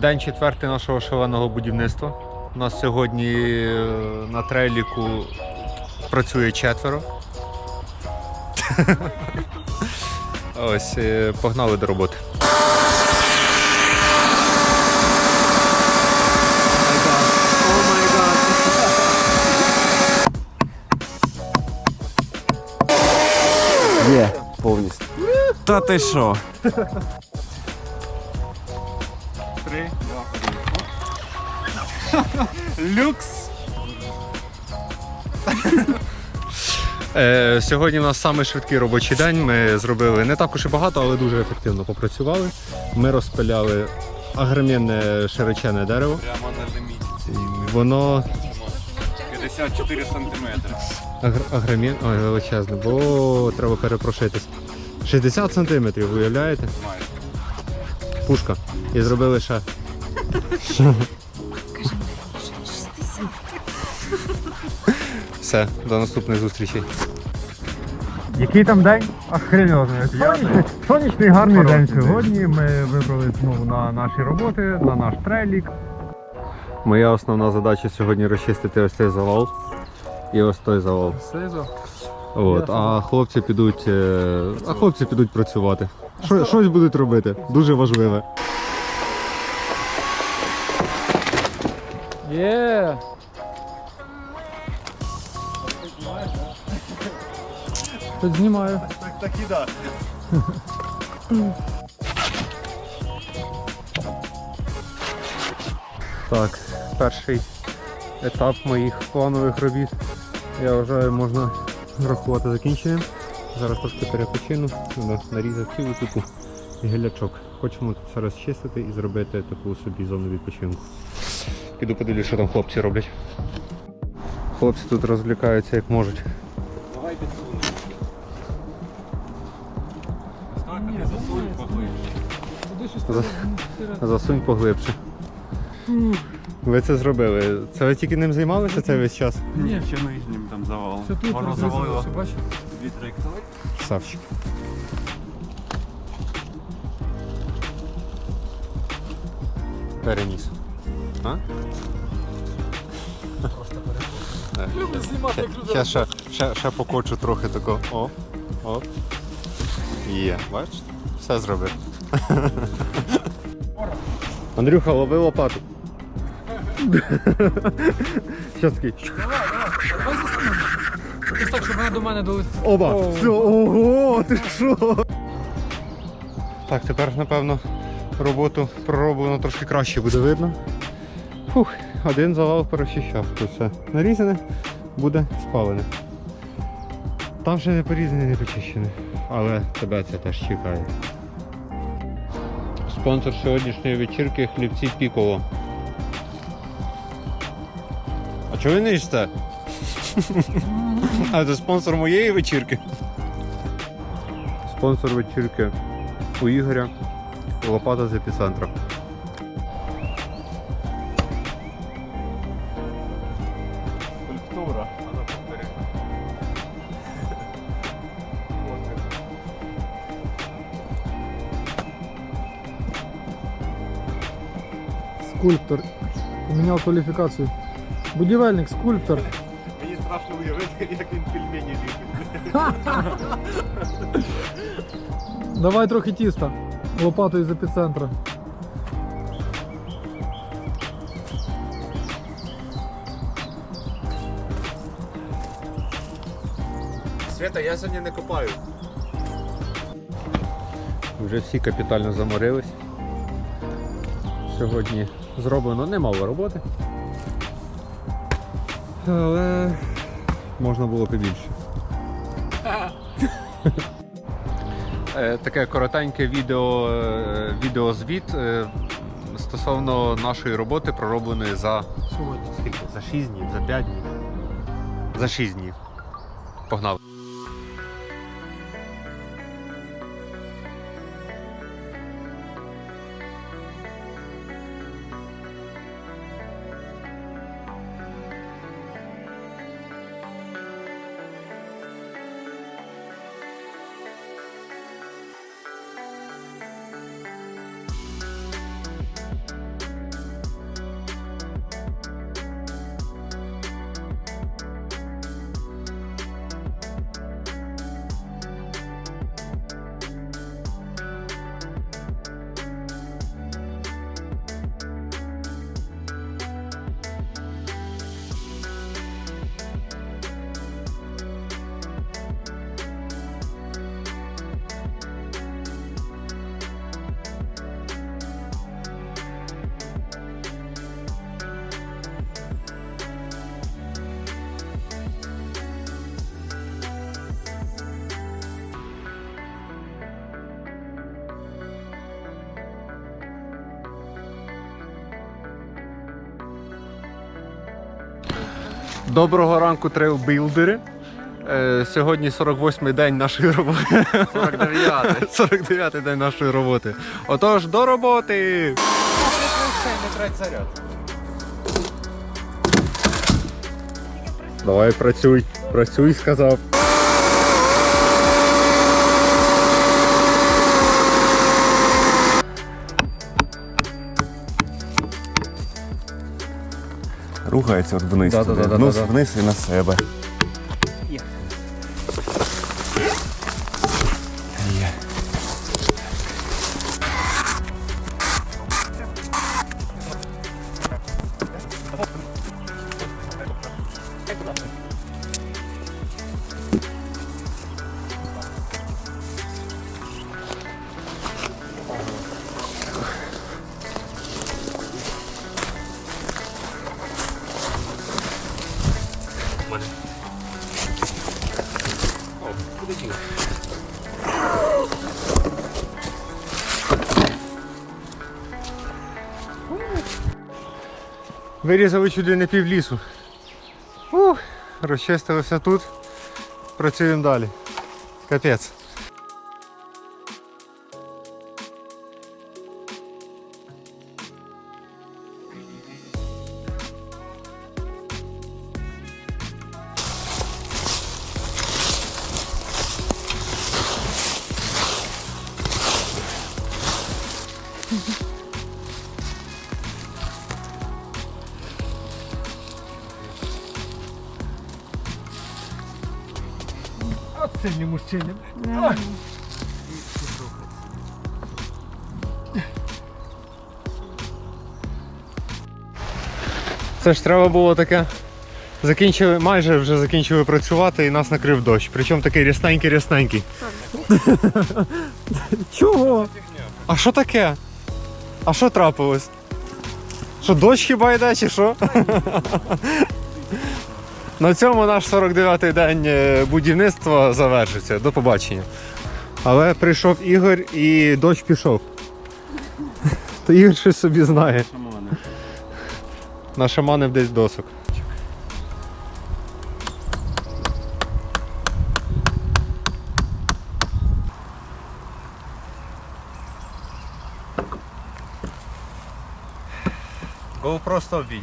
День четвертий нашого шаленого будівництва. У нас сьогодні е, на трейліку працює четверо. Ось, е, погнали до роботи. Є, повністю. Та ти що? Люкс! Е, сьогодні у нас самий швидкий робочий день. Ми зробили не так уж і багато, але дуже ефективно попрацювали. Ми розпиляли агромінне широчене дерево. Прямо на ліміті. Воно 54 сантиметри. агр, агромін... Ой, величезне, бо треба перепрошитись. 60 сантиметрів, уявляєте? Майже. Пушка. І зробили ще. Все, до наступних зустрічей. Який там день? Охренезний. Сонячний, сонячний гарний Хороший день день. сьогодні. Ми вибрали знову на наші роботи, на наш трейлік. Моя основна задача сьогодні розчистити ось цей завал і ось той завал. От, а хлопці підуть. е, А хлопці підуть працювати. Що, щось будуть робити. Дуже важливе. Є! Тут знімаю. Так, так і да. Так, перший етап моїх планових робіт. Я вважаю, можна рахувати закінченим. Зараз трошки перепочину, Треба нарізати цілу типу гілячок. Хочемо тут все розчистити і зробити таку собі зону відпочинку. Піду подивлюсь, що там хлопці роблять. Хлопці тут розвлікаються як можуть. Давай засунь поглибше. Засунь поглибше. Ви це зробили. Це ви тільки ним займалися цей весь час? Ні, ще нижнім там завалом. Все тут Воно завалило розвивалося, бачиш? дві Люблю знімати, як. Зараз ще, ще, ще покочу трохи тако. О, о. Є, бачиш? Все зробив. Андрюха, лови лопату. Щас такий. Ось так, щоб вона до мене долетіла. Оба! О. Все, ого, ти що? Так, тепер, напевно, роботу пророблено трошки краще буде видно. Фух, один завал перечищав. Тут все нарізане, буде спалене. Там ще не порізане, не почищене. Але тебе це теж чекає. Спонсор сьогоднішньої вечірки хлібці Піколо. А чого ви не їсте? А це спонсор моєї вечірки. Спонсор вечірки у Ігоря лопата з епіцентра. Скульптор. Поміняв кваліфікацію. Будівельник, скульптор. Мені страшно уявити, як він пельмені ліпить. Давай трохи тіста. Лопатою з епіцентра. Света, я сьогодні не копаю. Вже всі капітально заморились. Сьогодні Зроблено немало роботи. Але можна було побільше. Е, Таке коротеньке відео, е, відеозвіт е, стосовно нашої роботи, проробленої за Сьогодні. скільки? За 6 днів, за 5 днів. За 6 днів. Погнали. Доброго ранку, трейлбілдери. Е, Сьогодні 48-й день нашої роботи. 49-й. 49-й день нашої роботи. Отож, до роботи! Давай працюй, працюй, сказав. Рухається от вниз. Да, туди. да, да, вниз, да, да. вниз і на себе. Вирізали чуди не пів лісу. Ух, розчистилися тут. Працюємо далі. Капець. От сильні мужчини. Це ж треба було таке. Закінчили, майже вже закінчили працювати і нас накрив дощ. Причому такий рясненький рясненький. Чого? А що таке? А що трапилось? Що дощ хіба йде чи що? На цьому наш 49-й день е, будівництва завершиться. До побачення. Але прийшов Ігор і дощ пішов. То Ігор щось собі знає. Нашаманив десь досок. GoPro 100 відео.